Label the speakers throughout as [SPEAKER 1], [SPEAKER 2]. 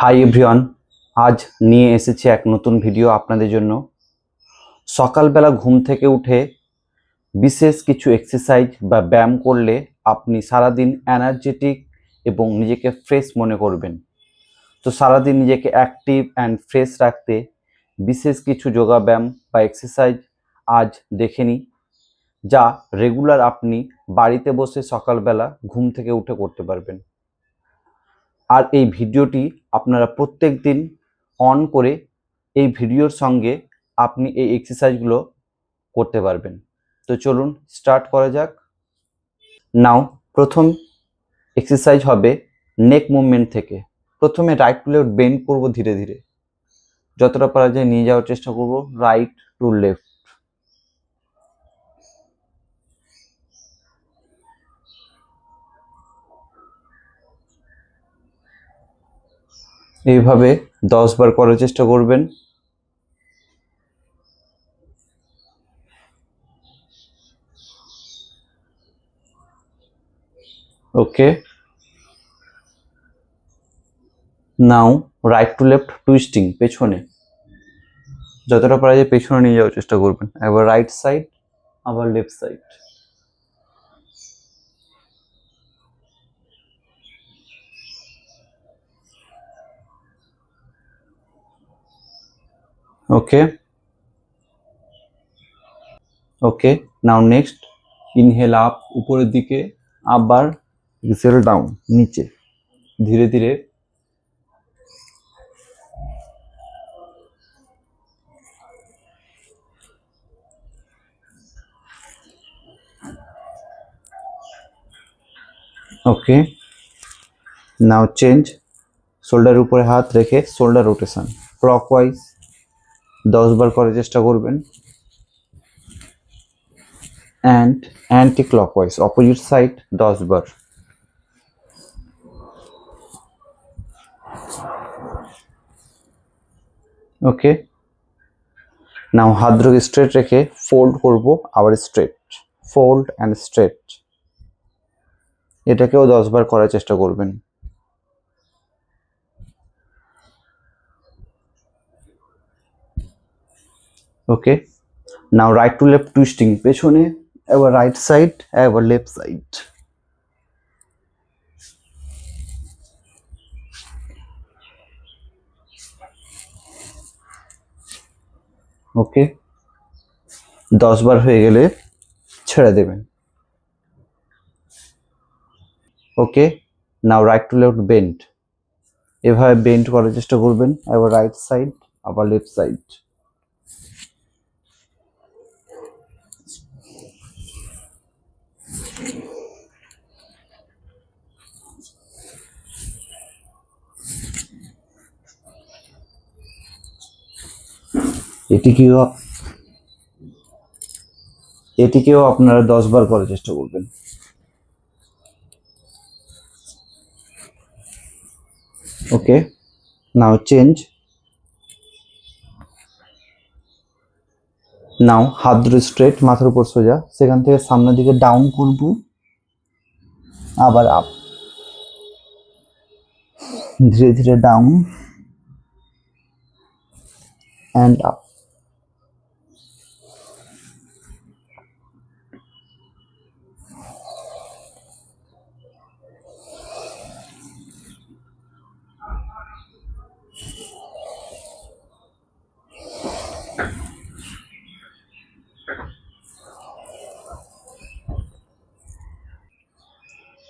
[SPEAKER 1] Hi everyone, আজ নিয়ে এসেছি এক নতুন ভিডিও আপনাদের জন্য। সকালবেলা ঘুম থেকে উঠে বিশেষ কিছু এক্সারসাইজ বা ব্যায়াম করলে আপনি সারাদিন এনার্জেটিক এবং নিজেকে ফ্রেশ মনে করবেন। তো সারাদিন নিজেকে অ্যাক্টিভ অ্যান্ড ফ্রেশ রাখতে বিশেষ কিছু যোগা ব্যায়াম বা এক্সারসাইজ আজ দেখে নিই, যা রেগুলার আপনি বাড়িতে বসে সকালবেলা ঘুম থেকে উঠে করতে পারবেন। আর এই ভিডিওটি আপনারা প্রত্যেক দিন অন করে এই ভিডিওর সঙ্গে আপনি এই এক্সারসাইজগুলো করতে পারবেন। তো চলুন স্টার্ট করা যাক। নাও প্রথম এক্সারসাইজ হবে নেক মুভমেন্ট থেকে। প্রথমে রাইট টু লেফট বেন্ড করব ধীরে ধীরে। যতটা পারা যায় নিয়ে যাওয়ার চেষ্টা করব রাইট টু লেফট এইভাবে দশ বার করার চেষ্টা করবেন। Okay. Now right to left twisting পেছনে। যতটা পারা যায় পেছনে নিয়ে যাওয়ার চেষ্টা করবেন। একবার রাইট সাইড আবার left side okay okay now next inhale up উপরের দিকে আবার এক্সেল ডাউন নিচে। ধীরে ধীরে। ওকে নাও চেঞ্জ শোল্ডার উপরে হাত রেখে শোল্ডার রোটেশন ক্লকওয়াইজ দশ বার করার চেষ্টা করবেন। And anti clockwise opposite side দশ বার ওকে নাও হাত ধরে স্ট্রেট রেখে ফোল্ড করব, আবার স্ট্রেট ফোল্ড অ্যান্ড স্ট্রেট এটাকেও দশ বার করার চেষ্টা করবেন। Okay now right to left twisting পেছনে, এবার রাইট সাইড এবার লেফট সাইড ওকে দশ বার হয়ে গেলে ছেড়ে দেবেন। Okay now right to left bend এভাবে বেন্ড করার চেষ্টা করবেন। এবার রাইট সাইড আবার লেফট সাইড এটিকেও এটিকেও আপনারা দশ বার করার চেষ্টা করবেন? ওকে, নাও চেঞ্জ। নাও, হাত ধরে স্ট্রেট, মাথার উপর সোজা। সেখান থেকে সামনের দিকে ডাউন করব। আবার আপ। ধীরে ধীরে ডাউন। And up.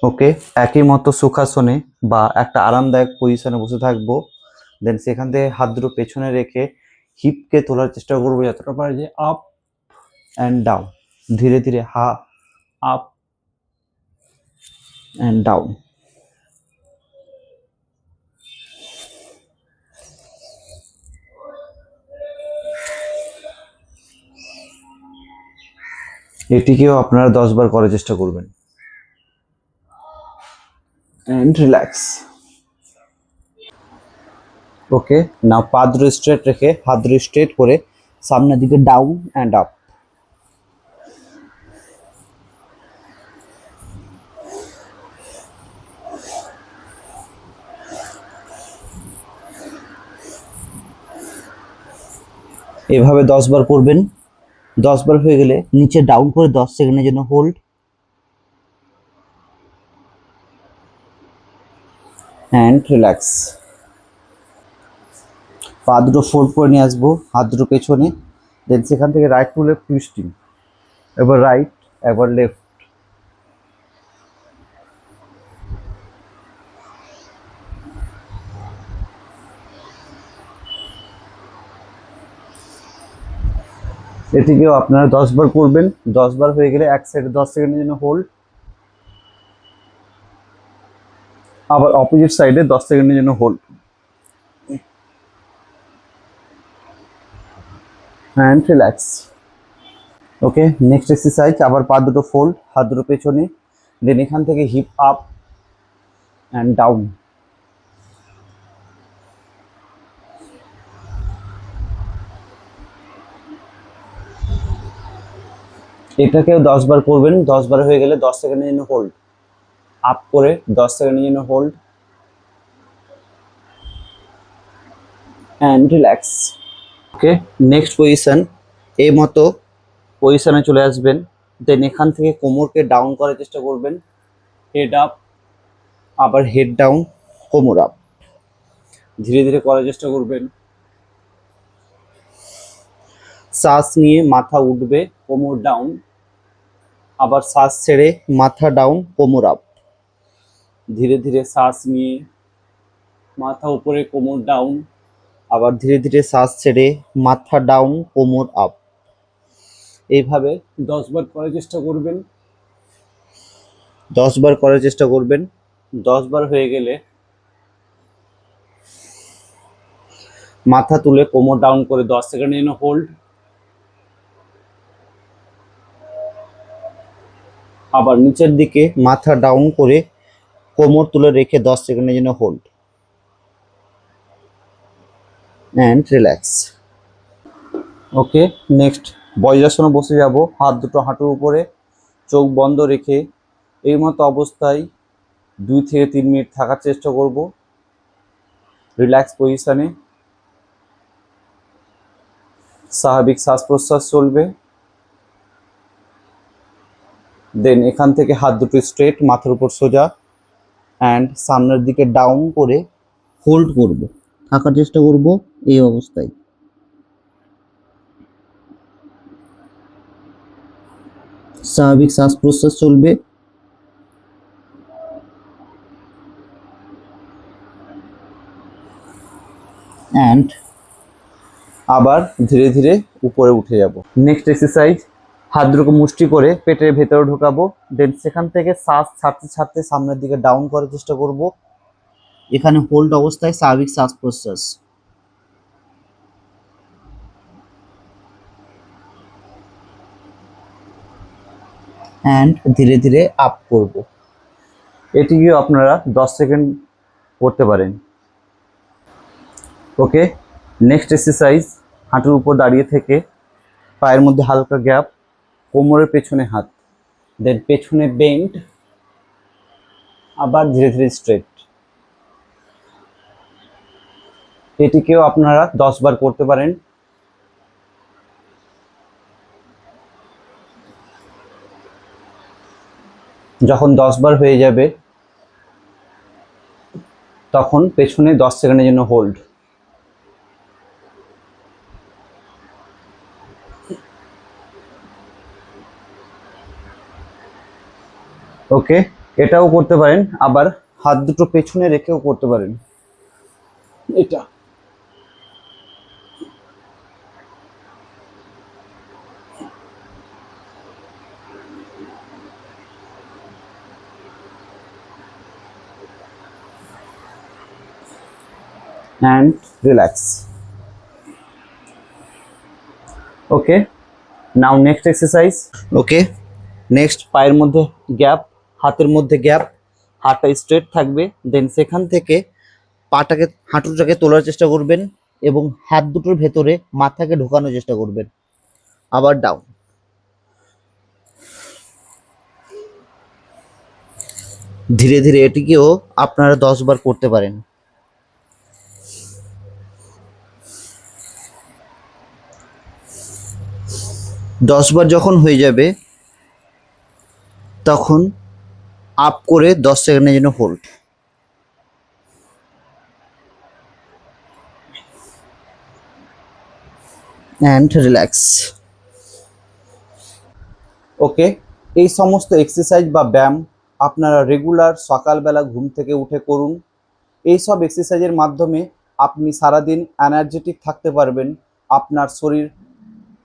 [SPEAKER 1] ওকে, একই মতো সুখাসনে বা একটা আরামদায়ক পজিশনে বসে থাকব। দেন সেখান থেকে হাত দুটো পেছনে রেখে হিপকে তোলার চেষ্টা করব যতটা পারে যে আপ অ্যান্ড ডাউন ধীরে ধীরে হা আপ অ্যান্ড ডাউন এটিকেও আপনারা দশ বার করার চেষ্টা করবেন। and রিল্যাক্স ওকে now পা straight স্ট্রেট রেখে হাত kore samne করে সামনের দিকে ডাউন অ্যান্ড আপ এভাবে দশবার করবেন। দশবার হয়ে গেলে নিচে ডাউন করে দশ সেকেন্ডের জন্য হোল্ড অ্যান্ড রিল্যাক্স পা দুটো ফোল্ড করে নিয়ে আসব, হাত দুটো পেছনে দেন সেখান থেকে রাইট টু লেফট টুইস্টিং এবার রাইট একবার লেফট এটিকেও আপনারা দশ বার করবেন দশ বার হয়ে গেলে এক সাইডে দশ সেকেন্ডের জন্য হোল্ড আবার অপোজিট সাইডে দশ সেকেন্ডের জন্য hold and relax okay next exercise আবার পা দুটো ফোল্ড হাত দুটো পেছনে দেন এখান থেকে হিপ আপ অ্যান্ড ডাউন এটাকেও দশ বার করবেন, দশ বার হয়ে গেলে দশ সেকেন্ডের জন্য হোল্ড আপ করে দশ সেকেন্ডের জন্য hold and relax okay next position এই মতো পজিশনে চলে আসবেন। দেন এখান থেকে কোমরকে ডাউন করার চেষ্টা করবেন। হেড আপ আবার হেড ডাউন কোমর আপ ধীরে ধীরে করার চেষ্টা করবেন। শ্বাস নিয়ে মাথা উঠবে, কোমর ডাউন আবার শ্বাস ছেড়ে মাথা ডাউন কোমর আপ ধীরে ধীরে শ্বাস নিয়ে, মাথা উপরে কোমর ডাউন আবার ধীরে ধীরে শ্বাস ছেড়ে মাথা ডাউন কোমর আপ এইভাবে দশ বার করার চেষ্টা করবেন। দশ বার করার চেষ্টা করবেন। দশ বার হয়ে গেলে মাথা তুলে কোমর ডাউন করে দশ সেকেন্ডের জন্য হোল্ড আবার নিচের দিকে মাথা ডাউন করে কোমর তুলে রেখে দশ সেকেন্ডের জন্য hold and relax okay next বজ্রাসনে বসে যাব, হাত দুটো হাঁটুর উপরে, চোখ বন্ধ রেখে এই মতো অবস্থায় দুই থেকে তিন মিনিট থাকার চেষ্টা করব। রিল্যাক্স পজিশানে স্বাভাবিক শ্বাস প্রশ্বাস চলবে। দেন এখান থেকে হাত দুটো স্ট্রেট মাথার উপর সোজা। অ্যান্ড সামনের দিকে ডাউন করে হোল্ড করব। থাকার চেষ্টা করব এই অবস্থায়। স্বাভাবিক শ্বাস প্রশ্বাস চলবে। অ্যান্ড আবার ধীরে ধীরে উপরে উঠে যাব। নেক্সট এক্সারসাইজ হাত দুটো মুষ্টি করে পেটের ভেতরে ঢোকাবো। দেন সেখান থেকে শ্বাস ছাড়তে ছাড়তে সামনের দিকে ডাউন করার চেষ্টা করব। এখানে হোল্ড অবস্থায় স্বাভাবিক শ্বাস প্রশ্বাস। অ্যান্ড ধীরে ধীরে আপ করব। এটিকেও আপনারা দশ সেকেন্ড করতে পারেন। ওকে নেক্সট এক্সারসাইজ হাঁটুর উপর দাঁড়িয়ে থেকে পায়ের মধ্যে হালকা গ্যাপ কোমরের পেছনে হাত দেন পেছনে বেন্ড আবার ধীরে ধীরে স্ট্রেট এটিকেও আপনারা দশ বার করতে পারেন। যখন দশ বার হয়ে যাবে, তখন পেছনে দশ সেকেন্ডের জন্য হোল্ড ওকে এটাও করতে পারেন আবার হাত দুটো পেছনে রেখেও করতে পারেন। এটা। And relax okay now next exercise okay next পায়ের মধ্যে গ্যাপ হাতের মধ্যে গ্যাপ, হাতটা স্ট্রেট থাকবে। দেন সেখান থেকে পাটাকে, হাঁটুটাকে তোলার চেষ্টা করবেন এবং হাত দুটোর ভেতরে মাথাকে ঢোকানোর চেষ্টা করবেন। আবার ডাউন ধীরে ধীরে এটিকেও আপনারা দশ বার করতে পারেন।
[SPEAKER 2] দশবার যখন হয়ে যাবে, তখন আপ করে দশ সেকেন্ডের জন্য হোল্ড অ্যান্ড রিল্যাক্স
[SPEAKER 1] ওকে এই সমস্ত এক্সারসাইজ বা ব্যায়াম আপনারা রেগুলার সকালবেলা ঘুম থেকে উঠে করুন। এই সব এক্সারসাইজের মাধ্যমে আপনি সারাদিন এনার্জেটিক থাকতে পারবেন। আপনার শরীর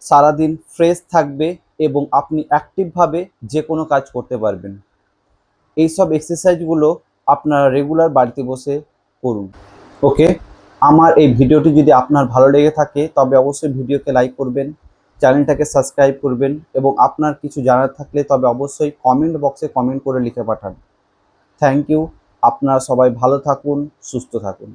[SPEAKER 1] সারাদিন ফ্রেশ থাকবে এবং আপনি অ্যাক্টিভভাবে যে কোনো কাজ করতে পারবেন। এই সব এক্সারসাইজগুলো আপনারা রেগুলার বাড়িতে বসে করুন। ওকে আমার এই ভিডিওটি যদি আপনার ভালো লেগে থাকে, তবে অবশ্যই ভিডিওকে লাইক করবেন চ্যানেলটাকে সাবস্ক্রাইব করবেন এবং আপনার কিছু জানার থাকলে তবে অবশ্যই কমেন্ট বক্সে কমেন্ট করে লিখে পাঠান। থ্যাংক ইউ আপনারা সবাই ভালো থাকুন, সুস্থ থাকুন।